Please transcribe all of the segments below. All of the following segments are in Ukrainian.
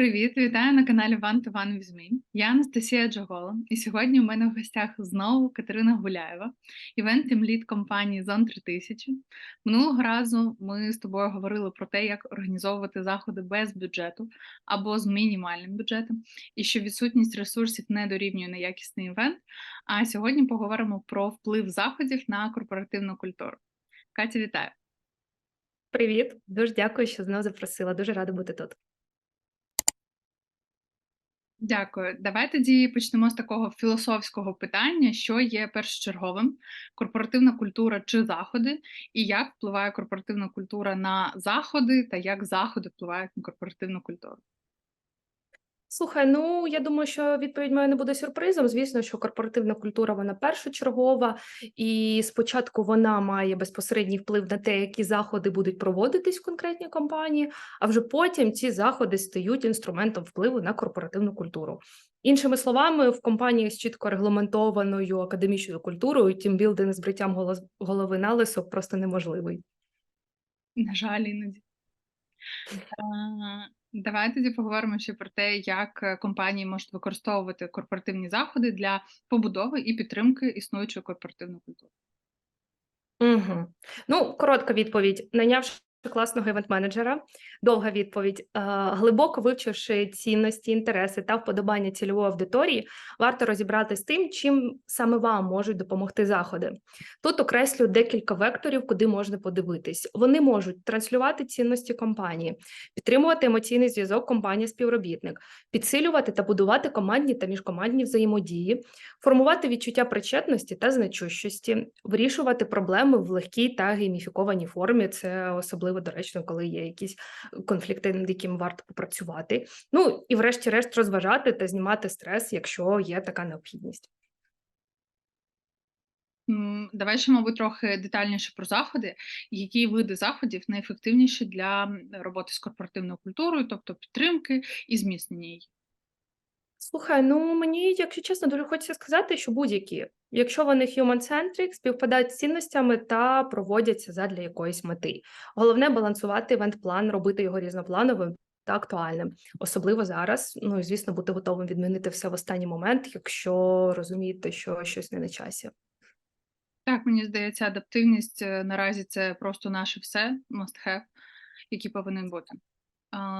Привіт, вітаю на каналі One to One. Я Анастасія Джагола, і сьогодні у мене в гостях знову Катерина Гуляєва, івент лід компанії Зон 3000. Минулого разу ми з тобою говорили про те, як організовувати заходи без бюджету або з мінімальним бюджетом, і що відсутність ресурсів не дорівнює на якісний івент. А сьогодні поговоримо про вплив заходів на корпоративну культуру. Катя, вітаю! Привіт, дуже дякую, що знову запросила. Дуже рада бути тут. Дякую. Давай тоді почнемо з такого філософського питання, що є першочерговим: корпоративна культура чи заходи, і як впливає корпоративна культура на заходи, та як заходи впливають на корпоративну культуру. Слухай, ну я думаю, що відповідь моя не буде сюрпризом. Звісно, що корпоративна культура вона першочергова, і спочатку вона має безпосередній вплив на те, які заходи будуть проводитись в конкретній компанії, а вже потім ці заходи стають інструментом впливу на корпоративну культуру. Іншими словами, в компаніях з чітко регламентованою академічною культурою тімбілдинг з бриттям голови на лисо просто неможливий. На жаль, іноді. А, Давай тоді поговоримо ще про те, як е, компанії можуть використовувати корпоративні заходи для побудови і підтримки існуючої корпоративної культури. Угу. Ну, коротка відповідь. Найнявши класного івент-менеджера, довга відповідь. Е, Глибоко вивчивши цінності, інтереси та вподобання цільової аудиторії, варто розібратися з тим, чим саме вам можуть допомогти заходи. Тут окреслю декілька векторів, куди можна подивитись. Вони можуть транслювати цінності компанії, підтримувати емоційний зв'язок компанія-співробітник, підсилювати та будувати командні та міжкомандні взаємодії, формувати відчуття причетності та значущості, вирішувати проблеми в легкій та гейміфікованій формі. Це особливо доречно, коли є якісь конфлікти, над якими варто попрацювати. Ну і, врешті-решт, розважати та знімати стрес, якщо є така необхідність. Давай ще, мабуть, трохи детальніше про заходи. Які види заходів найефективніші для роботи з корпоративною культурою, тобто підтримки і зміцнення її? Слухай, ну мені, якщо чесно, дуже хочеться сказати, що будь-які, якщо вони human-centric, співпадають з цінностями та проводяться задля якоїсь мети. Головне балансувати івент-план, робити його різноплановим та актуальним, особливо зараз. Ну і звісно, бути готовим відмінити все в останній момент, якщо розумієте, що щось не на часі. Так, мені здається, адаптивність е, наразі це просто наше все, must have, який повинен бути.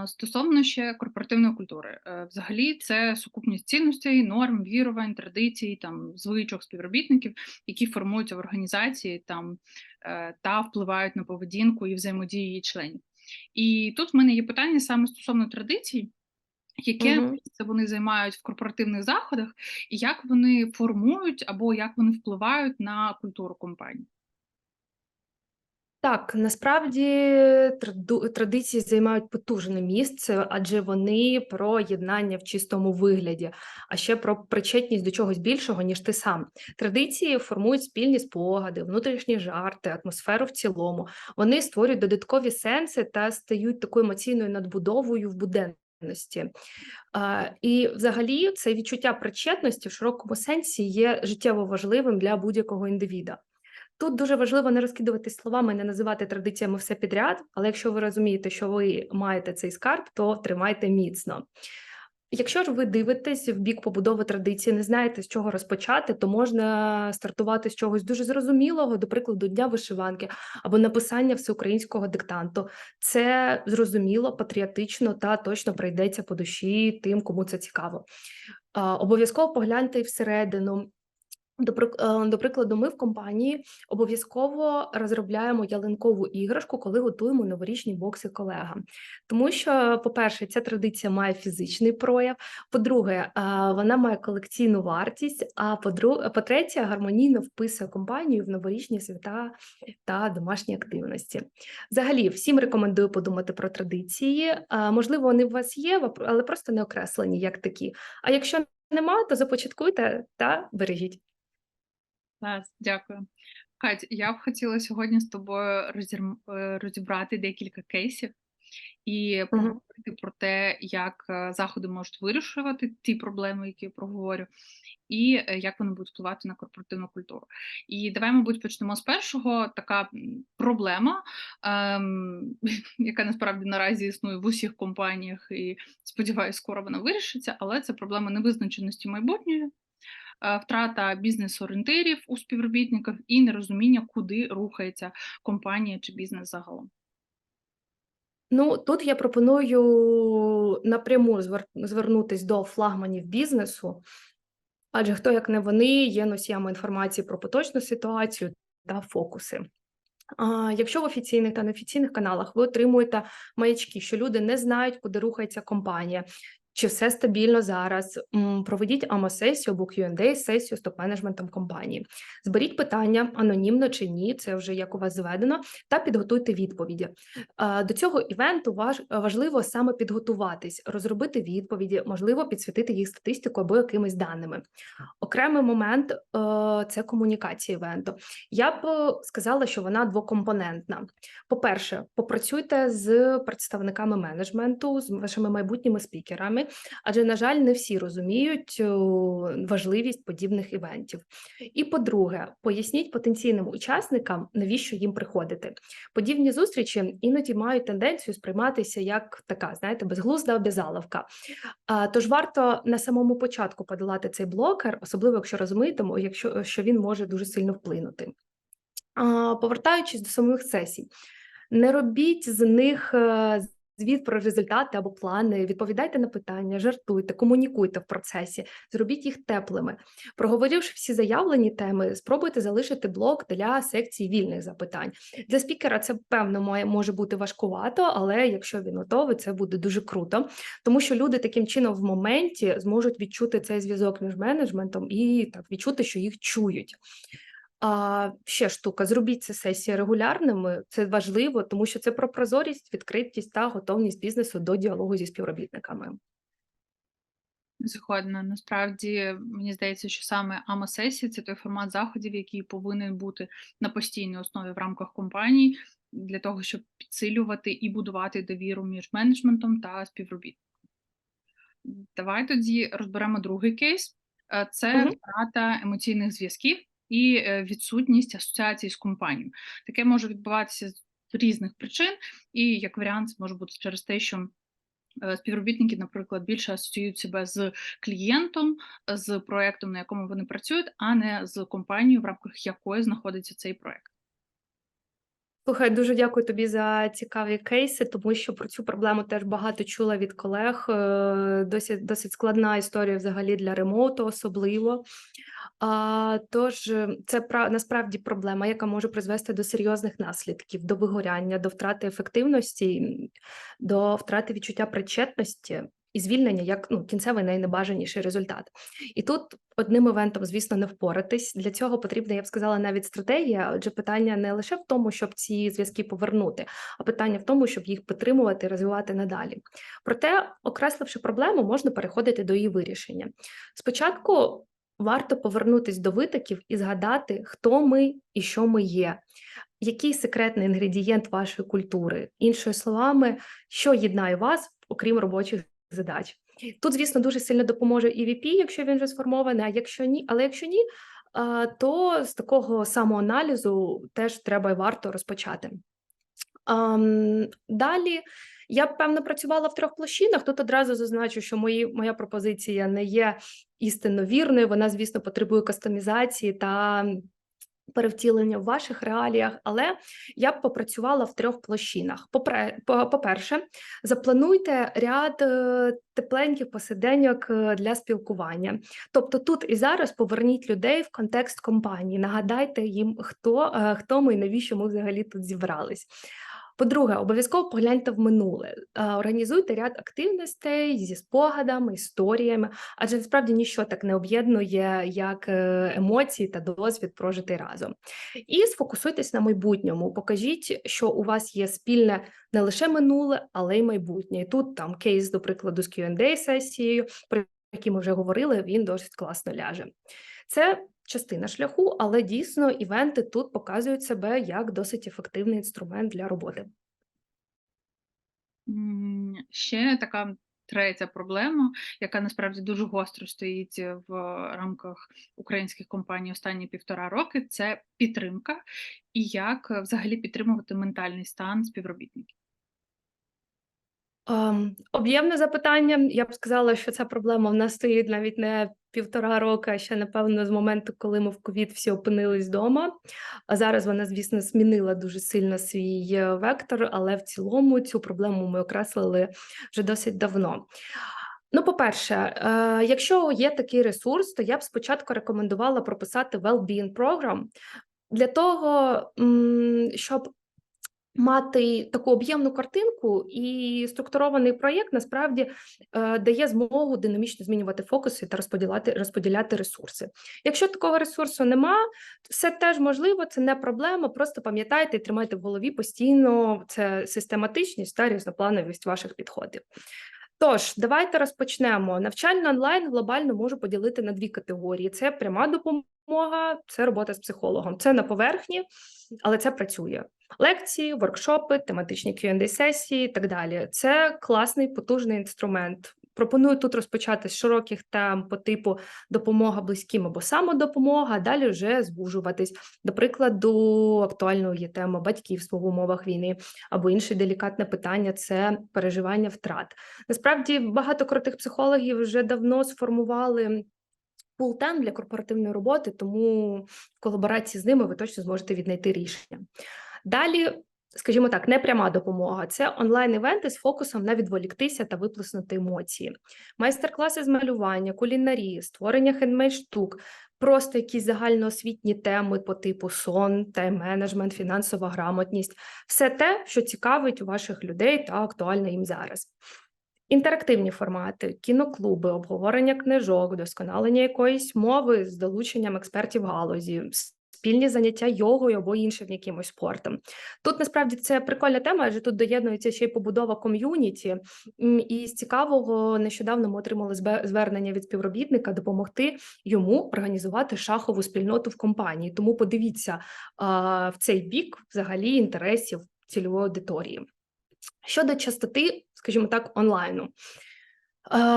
Стосовно ще корпоративної культури, Е, взагалі це сукупність цінностей, норм, вірувань, традицій, там звичок співробітників, які формуються в організації там е, та впливають на поведінку і взаємодію її членів. І тут в мене є питання саме стосовно традицій, яке місце вони займають в корпоративних заходах, і як вони формують або як вони впливають на культуру компанії. Так, насправді традиції займають потужне місце, адже вони про єднання в чистому вигляді, а ще про причетність до чогось більшого, ніж ти сам. Традиції формують спільні спогади, внутрішні жарти, атмосферу в цілому. Вони створюють додаткові сенси та стають такою емоційною надбудовою в буденності. І взагалі це відчуття причетності в широкому сенсі є життєво важливим для будь-якого індивіда. Тут дуже важливо не розкидуватись словами, не називати традиціями все підряд, але якщо ви розумієте, що ви маєте цей скарб, то тримайте міцно. Якщо ж ви дивитесь в бік побудови традиції, не знаєте, з чого розпочати, то можна стартувати з чогось дуже зрозумілого, до прикладу, дня вишиванки або написання всеукраїнського диктанту. Це зрозуміло, патріотично та точно прийдеться по душі тим, кому це цікаво. Обов'язково погляньте і всередину. Е, до прикладу, ми в компанії обов'язково розробляємо ялинкову іграшку, коли готуємо новорічні бокси колегам. Тому що, по-перше, ця традиція має фізичний прояв. По-друге, е, вона має колекційну вартість. А по-третє, гармонійно вписує компанію в новорічні свята та домашні активності. Взагалі, всім рекомендую подумати про традиції. Е, Можливо, вони у вас є, але просто не окреслені як такі. А якщо нема, то започаткуйте та бережіть. Клас, дякую. Кать, я б хотіла сьогодні з тобою розір... е, розібрати декілька кейсів, і поговорити про те, як е, заходи можуть вирішувати ті проблеми, які я проговорю, і е, як вони будуть впливати на корпоративну культуру. І давай, мабуть, почнемо з першого. Така проблема, ем, яка насправді наразі існує в усіх компаніях, і сподіваюся, скоро вона вирішиться, але це проблема невизначеності майбутньої. Е, Втрата бізнес-орієнтирів у співробітників і нерозуміння, куди рухається компанія чи бізнес загалом. Ну, тут я пропоную напряму звер- звернутись до флагманів бізнесу, адже хто як не вони є носіями інформації про поточну ситуацію та фокуси. Якщо в офіційних та неофіційних каналах ви отримуєте маячки, що люди не знають, куди рухається компанія, чи все стабільно зараз, проведіть АМА-сесію або Q&A сесію з топ-менеджментом компанії. Зберіть питання анонімно чи ні, це вже як у вас зведено, та підготуйте відповіді. До цього івенту важливо саме підготуватись, розробити відповіді, можливо, підсвітити їх статистику або якимись даними. Окремий момент е, це комунікація івенту. Я б е, сказала, що вона двокомпонентна. По-перше, попрацюйте з представниками менеджменту, з вашими майбутніми спікерами, адже, на жаль, не всі розуміють е, важливість подібних івентів. І по-друге, поясніть потенційним учасникам, навіщо їм приходити. Подібні зустрічі іноді мають тенденцію сприйматися як така, знаєте, безглузда обязаловка. Тож варто на самому початку подолати цей блокер, особливо якщо розумієте, якщо що він може дуже сильно вплинути. Повертаючись до самих сесій, не робіть з них е, звіт про результати або плани, відповідайте на питання, жартуйте, комунікуйте в процесі, зробіть їх теплими. Проговоривши всі заявлені теми, спробуйте залишити блок для секції вільних запитань. Для спікера це певно має може бути важкувато, але якщо він готовий, це буде дуже круто, тому що люди таким чином в моменті зможуть відчути цей зв'язок між менеджментом і так відчути, що їх чують. А ще штука: зробіть ці сесії регулярними. Це важливо, тому що це про прозорість, відкритість та готовність бізнесу до діалогу зі співробітниками. Згодна. Насправді мені здається, що саме АМА-сесії це той формат заходів, який повинен бути на постійній основі в рамках компаній для того, щоб підсилювати і будувати довіру між менеджментом та співробітником. Давай тоді розберемо другий кейс: Е, це втрата емоційних зв'язків і е, відсутність асоціації з компанією. Таке може відбуватися з різних причин, і як варіант, може бути через те, що е, співробітники, наприклад, більше асоціюють себе з клієнтом, з проектом, на якому вони працюють, а не з компанією, в рамках якої знаходиться цей проект. Слухай, дуже дякую тобі за цікаві кейси, тому що про цю проблему теж багато чула від колег. Е, Досить досить складна історія взагалі для ремоуту, особливо. А, тож це пра- насправді проблема, яка може призвести до серйозних наслідків, до вигоряння, до втрати ефективності, до втрати відчуття причетності і звільнення як ну, кінцевий найнебажаніший результат. І тут одним івентом, звісно, не впоратись. Для цього потрібна, я б сказала, навіть стратегія. Адже питання не лише в тому, щоб ці зв'язки повернути, а питання в тому, щоб їх підтримувати і розвивати надалі. Проте, окресливши проблему, можна переходити до її вирішення. Спочатку варто повернутись до витоків і згадати, хто ми і що ми є. Який секретний інгредієнт вашої культури, іншими словами, що єднає вас, окрім робочих задач. Тут, звісно, дуже сильно допоможе EVP, якщо він вже сформований, а якщо ні, але якщо ні, то з такого самоаналізу теж треба і варто розпочати. Далі я б певно працювала в трьох площинах. Тут одразу зазначу, що мої, моя пропозиція не є істинно вірною. Вона, звісно, потребує кастомізації та перевтілення в ваших реаліях, але я б попрацювала в трьох площинах. По-перше, заплануйте ряд е, тепленьких посиденьок е, для спілкування. Тобто тут і зараз поверніть людей в контекст компанії, нагадайте їм, хто, е, хто ми і навіщо ми взагалі тут зібрались. По-друге, обов'язково погляньте в минуле, Е, організуйте ряд активностей зі спогадами, історіями, адже насправді ніщо так не об'єднує, як е, емоції та досвід прожитий разом. І сфокусуйтесь на майбутньому. Покажіть, що у вас є спільне не лише минуле, але й майбутнє. Тут там кейс, до прикладу, з Q&A сесією, про який ми вже говорили, він досить класно ляже. Це частина шляху, але дійсно івенти тут показують себе як досить ефективний інструмент для роботи. Ще така третя проблема, яка насправді дуже гостро стоїть в рамках українських компаній останні півтора роки, це підтримка і як взагалі підтримувати ментальний стан співробітників. Ем, об'ємне запитання. Я б сказала, що ця проблема в нас стоїть навіть не півтора року, а ще напевно з моменту, коли ми в ковід всі опинились вдома. А зараз вона, звісно, змінила дуже сильно свій е, вектор, але в цілому цю проблему ми окреслили вже досить давно. Ну, по-перше, е, якщо є такий ресурс, то я б спочатку рекомендувала прописати well-being program для того, щоб Мати таку об'ємну картинку і структурований проєкт насправді е, дає змогу динамічно змінювати фокуси та розподіляти розподіляти ресурси. Якщо такого ресурсу нема, все теж можливо, це не проблема. Просто пам'ятайте і тримайте в голові постійно це систематичність та різноплановість ваших підходів. Тож, давайте розпочнемо. Навчання онлайн глобально можу поділити на дві категорії: це пряма допомога, це робота з психологом. Це на поверхні, але це працює. Лекції, воркшопи, тематичні Q&A сесії і так далі. Це класний потужний інструмент. Пропоную тут розпочати з широких тем по типу допомога близьким або самодопомога, а далі вже звужуватись. До прикладу, актуальною є тема батьківство в умовах війни, або інше делікатне питання це переживання втрат. Насправді багато крутих психологів вже давно сформували. Пул тем для корпоративної роботи, тому в колаборації з ними ви точно зможете віднайти рішення. Далі, скажімо так, не пряма допомога. Це онлайн-івенти з фокусом на відволіктися та виплеснути емоції, майстер-класи з малювання, кулінарії, створення хендмейд штук, просто якісь загальноосвітні теми по типу сон, тайм-менеджмент, фінансова грамотність, все те, що цікавить ваших людей та актуальне їм зараз. Інтерактивні формати, кіноклуби, обговорення книжок, вдосконалення якоїсь мови з долученням експертів галузі, спільні заняття йогою або іншим якимось спортом. Тут насправді це прикольна тема, адже тут доєднується ще й побудова ком'юніті. І з цікавого нещодавно ми отримали звернення від співробітника допомогти йому організувати шахову спільноту в компанії. Тому подивіться в цей бік взагалі інтересів цільової аудиторії. Щодо частоти, скажімо так, онлайну, е,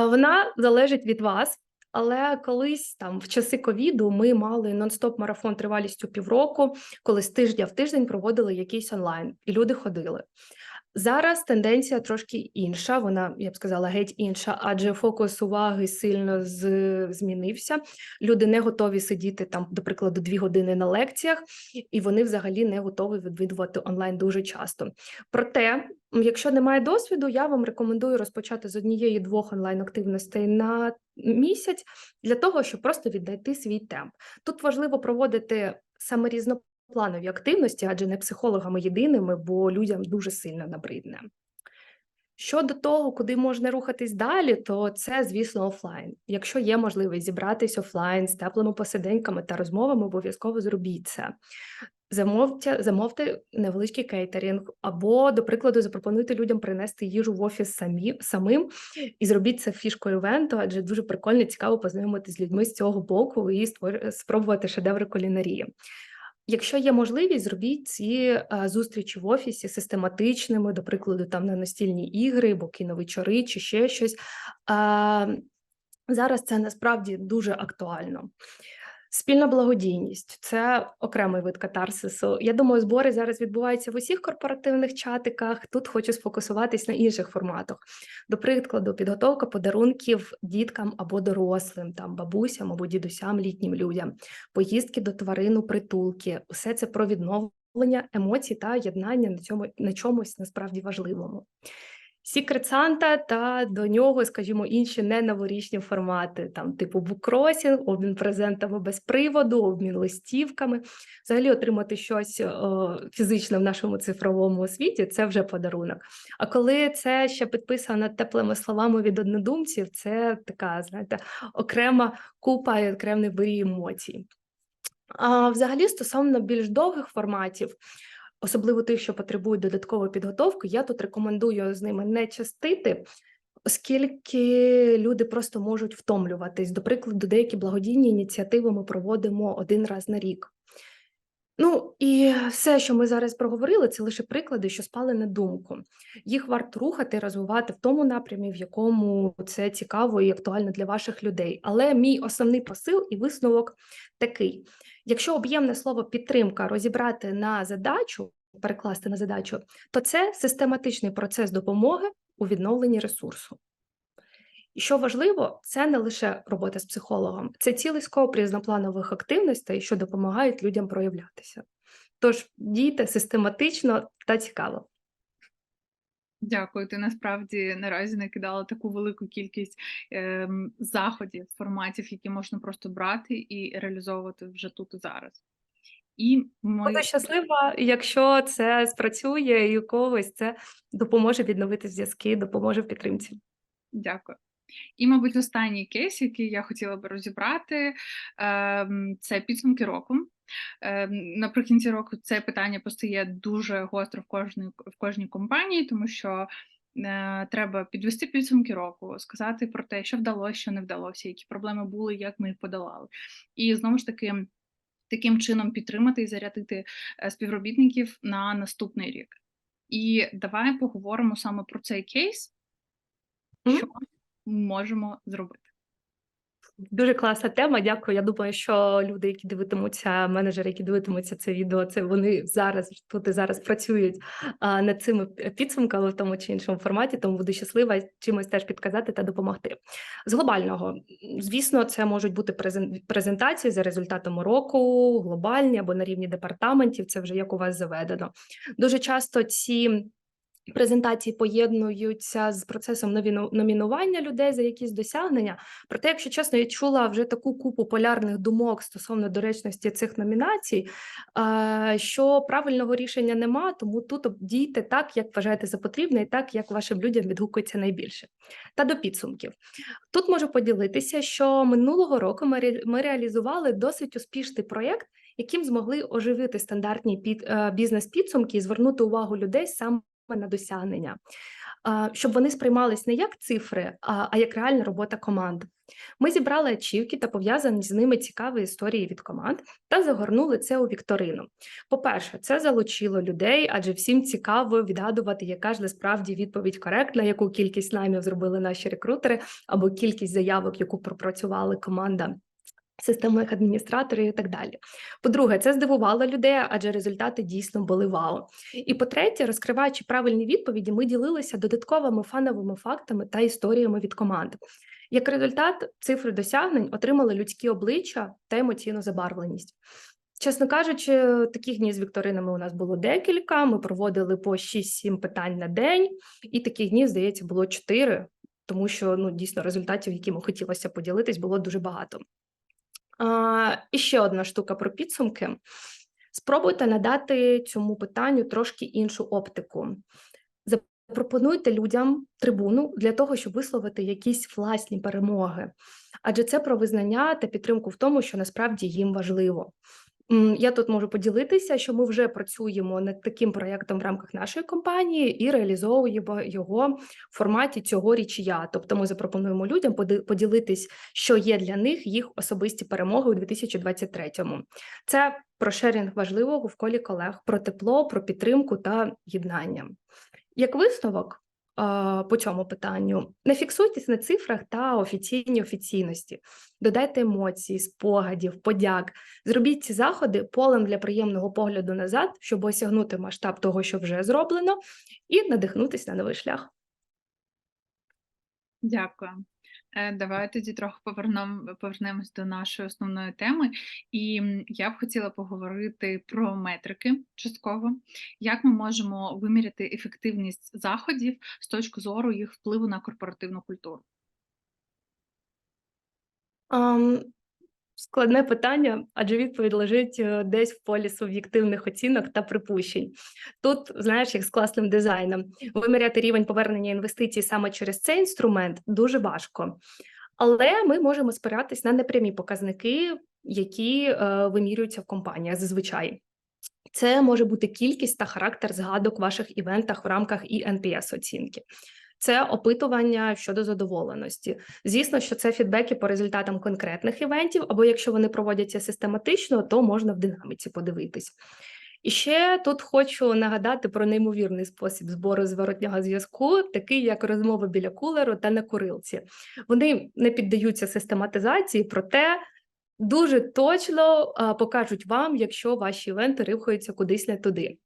вона залежить від вас. Але колись там в часи ковіду ми мали нон-стоп марафон тривалістю півроку, коли з тижня в тиждень проводили якийсь онлайн, і люди ходили. Зараз тенденція трошки інша, вона, я б сказала, геть інша, адже фокус уваги сильно з, змінився. Люди не готові сидіти там, до прикладу, дві години на лекціях, і вони взагалі не готові відвідувати онлайн дуже часто. Проте, якщо немає досвіду, я вам рекомендую розпочати з однієї-двох онлайн-активностей на місяць для того, щоб просто віднайти свій темп. Тут важливо проводити саме різнопланові активності, адже не психологами єдиними, бо людям дуже сильно набридне. Щодо того, куди можна рухатись далі, то це, звісно, офлайн. Якщо є можливість зібратись офлайн з теплими посиденьками та розмовами, обов'язково зробіть це. Замовте, замовте невеличкий кейтерінг, або, до прикладу, запропонуйте людям принести їжу в офіс самі, самим і зробіть це фішкою івенту, адже дуже прикольно цікаво познайомитися з людьми з цього боку і спробувати шедеври кулінарії. Якщо є можливість, зробіть ці е, зустрічі в офісі систематичними, до прикладу, там на настільні ігри, або кіновечори, чи ще щось. А, зараз це насправді дуже актуально. Спільна благодійність це окремий вид катарсису. Я думаю, збори зараз відбуваються в усіх корпоративних чатиках. Тут хочу сфокусуватись на інших форматах. До прикладу, підготовка подарунків діткам або дорослим, там бабусям або дідусям, літнім людям, поїздки до тварин притулки. Усе це про відновлення емоцій та єднання на цьому на чомусь насправді важливому. Сікрет Санта та до нього, скажімо, інші неноворічні формати, там типу букросінг, обмін презентами без приводу, обмін листівками. Взагалі отримати щось о, фізичне в нашому цифровому світі це вже подарунок. А коли це ще підписано теплими словами від однодумців, це така, знаєте, окрема купа і окремий вирій емоцій. А взагалі, стосовно більш довгих форматів, особливо тих, що потребують додаткової підготовки, я тут рекомендую з ними не частити, оскільки люди просто можуть втомлюватись. До прикладу, деякі благодійні ініціативи ми проводимо один раз на рік. Ну і все, що ми зараз проговорили, це лише приклади, що спали на думку. Їх варто рухати, розвивати в тому напрямі, в якому це цікаво і актуально для ваших людей. Але мій основний посил і висновок такий: якщо об'ємне слово підтримка розібрати на задачу, перекласти на задачу, то це систематичний процес допомоги у відновленні ресурсу. І що важливо, це не лише робота з психологом, це цілий скоп різнопланових активностей, що допомагають людям проявлятися. Тож дійте систематично та цікаво. Дякую. Ти насправді наразі накидала таку велику кількість ем, заходів, форматів, які можна просто брати і реалізовувати вже тут і зараз. І ми Буду щаслива, якщо це спрацює і у когось це допоможе відновити зв'язки, допоможе в підтримці. Дякую. І, мабуть, останній кейс, який я хотіла би розібрати, ем, це підсумки року. Ем, Наприкінці року це питання постає дуже гостро в кожній в кожній компанії, тому що е, треба підвести підсумки року, сказати про те, що вдалося, що не вдалося, які проблеми були, як ми їх подолали. І знову ж таки, таким чином підтримати і зарядити е, співробітників на наступний рік. І давай поговоримо саме про цей кейс, Мгм. що ми можемо зробити. Дуже класна тема. Дякую. Я думаю, що люди, які дивитимуться, менеджери, які дивитимуться це відео, це вони зараз тут і зараз працюють над цими підсумками в тому чи іншому форматі. Тому буду щаслива чимось теж підказати та допомогти. З глобального, звісно, це можуть бути презен- презентації за результатами року, глобальні або на рівні департаментів. Це вже як у вас заведено. Дуже часто ці. Презентації поєднуються з процесом номінування людей за якісь досягнення. Проте, якщо чесно, я чула вже таку купу полярних думок стосовно доречності цих номінацій, що правильного рішення нема, тому тут дійте так, як вважаєте за потрібне, і так, як вашим людям відгукується найбільше. Та до підсумків. Тут можу поділитися, що минулого року ми, ре- реалізували досить успішний проєкт, яким змогли оживити стандартні е, бізнес-підсумки і звернути увагу людей саме на досягнення, щоб вони сприймались не як цифри, а, як реальна робота команд. Ми зібрали ачівки та пов'язані з ними цікаві історії від команд та загорнули це у вікторину. По-перше, це залучило людей, адже всім цікаво відгадувати, яка ж насправді відповідь коректна, яку кількість наймів зробили наші рекрутери, або кількість заявок, яку пропрацювала команда. Системних адміністраторів і так далі. По-друге, це здивувало людей, адже результати дійсно були вау. І по-третє, розкриваючи правильні відповіді, ми ділилися додатковими фановими фактами та історіями від команд. Як результат, цифри досягнень отримали людські обличчя та емоційну забарвленість. Чесно кажучи, таких днів з вікторинами у нас було декілька. Ми проводили по 6-7 питань на день, і таких днів, здається, було 4, тому що ну, дійсно результатів, якими хотілося поділитись, було дуже багато. А, і ще одна штука про підсумки. Спробуйте надати цьому питанню трошки іншу оптику. Запропонуйте людям трибуну для того, щоб висловити якісь власні перемоги, адже це про визнання та підтримку в тому, що насправді їм важливо. Я тут можу поділитися, що ми вже працюємо над таким проєктом в рамках нашої компанії і реалізовуємо його в форматі цього річія. Тобто, ми запропонуємо людям поділитись, що є для них їх особисті перемоги у 2023-му. Це про шерінг важливого в колі колег, про тепло, про підтримку та єднання. Як висновок по цьому питанню, не фіксуйтесь на цифрах та офіційній офіційності, додайте емоцій, спогадів, подяк. Зробіть ці заходи полем для приємного погляду назад, щоб осягнути масштаб того, що вже зроблено, і надихнутися на новий шлях. Дякую. Е, Давай тоді трохи повернем, повернемось до нашої основної теми. І я б хотіла поговорити про метрики частково, як ми можемо виміряти ефективність заходів з точки зору їх впливу на корпоративну культуру. Ам, Складне питання, адже відповідь лежить е, десь в полі суб'єктивних оцінок та припущень. Тут, знаєш, як з класним дизайном, виміряти рівень повернення інвестицій саме через цей інструмент дуже важко. Але ми можемо спиратись на непрямі показники, які е, вимірюються в компаніях зазвичай. Це може бути кількість та характер згадок в ваших івентах в рамках і NPS оцінки. Це опитування щодо задоволеності. Звісно, що це фідбеки по результатам конкретних івентів, або якщо вони проводяться систематично, то можна в динаміці подивитись. І ще тут хочу нагадати про неймовірний спосіб збору зворотнього зв'язку, такий як розмови біля кулеру та на курилці. Вони не піддаються систематизації, проте дуже точно покажуть вам, якщо ваші івенти рухаються кудись не туди.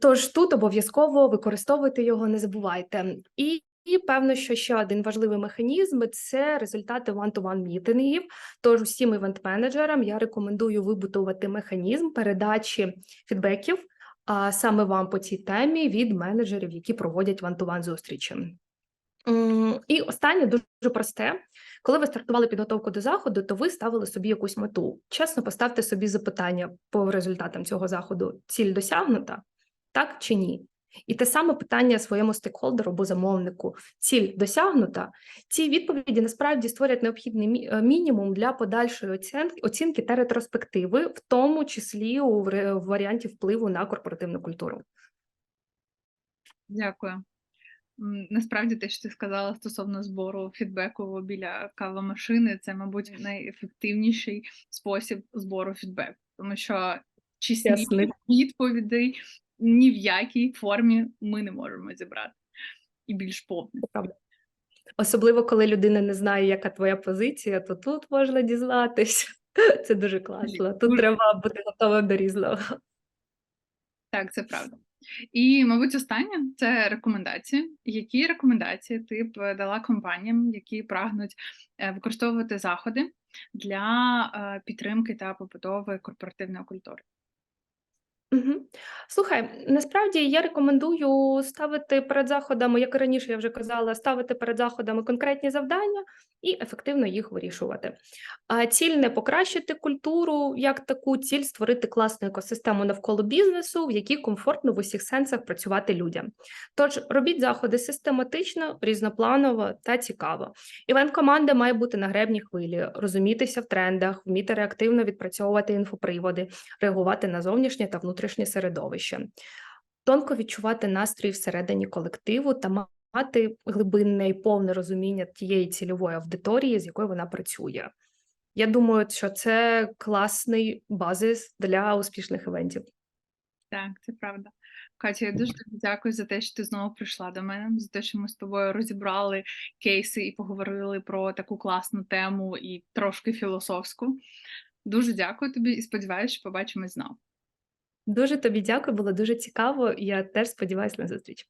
Тож тут обов'язково використовуйте його, не забувайте. І, і певно, що ще один важливий механізм це результати one-to-one мітингів. Тож усім івент-менеджерам я рекомендую вибудувати механізм передачі фідбеків, а саме вам по цій темі від менеджерів, які проводять one-to-one зустрічі. І останнє дуже просте. Коли ви стартували підготовку до заходу, то ви ставили собі якусь мету. Чесно, поставте собі запитання по результатам цього заходу: ціль досягнута, так чи ні? І те саме питання своєму стейкхолдеру або замовнику: ціль досягнута. Ці відповіді насправді створять необхідний е, мінімум для подальшої оцінки, та ретроспективи, в тому числі у варіанті впливу на корпоративну культуру. Дякую. Насправді, те, що ти сказала стосовно збору фідбеку біля кавомашини, це, мабуть, найефективніший спосіб збору фідбеку, тому що Ясний. відповідей ні в якій формі ми не можемо зібрати і більш повне. Особливо, коли людина не знає, яка твоя позиція, то тут можна дізнатись. Це дуже класно. Тут дуже. треба бути готовим до різного. Так, це правда. І, мабуть, останнє це рекомендації. Які рекомендації ти б дала компаніям, які прагнуть е, використовувати заходи для е, підтримки та побудови корпоративної культури? Мгм. Слухай, насправді я рекомендую ставити перед заходами, як і раніше я вже казала, ставити перед заходами конкретні завдання і ефективно їх вирішувати. А ціль не покращити культуру як таку, ціль створити класну екосистему навколо бізнесу, в якій комфортно в усіх сенсах працювати людям. Тож робіть заходи систематично, різнопланово та цікаво. Івент команда має бути на гребній хвилі, розумітися в трендах, вміти реактивно відпрацьовувати інфоприводи, реагувати на зовнішнє та внутрішнє середовище, тонко відчувати настрій всередині колективу та мати глибинне і повне розуміння тієї цільової аудиторії, з якою вона працює. Я думаю, що це класний базис для успішних івентів. Так, це правда. Катя, я дуже тобі дякую за те, що ти знову прийшла до мене, за те, що ми з тобою розібрали кейси і поговорили про таку класну тему і трошки філософську. Дуже дякую тобі і сподіваюся, що побачимось знову. Дуже тобі дякую, було дуже цікаво. Я теж сподіваюся на зустріч.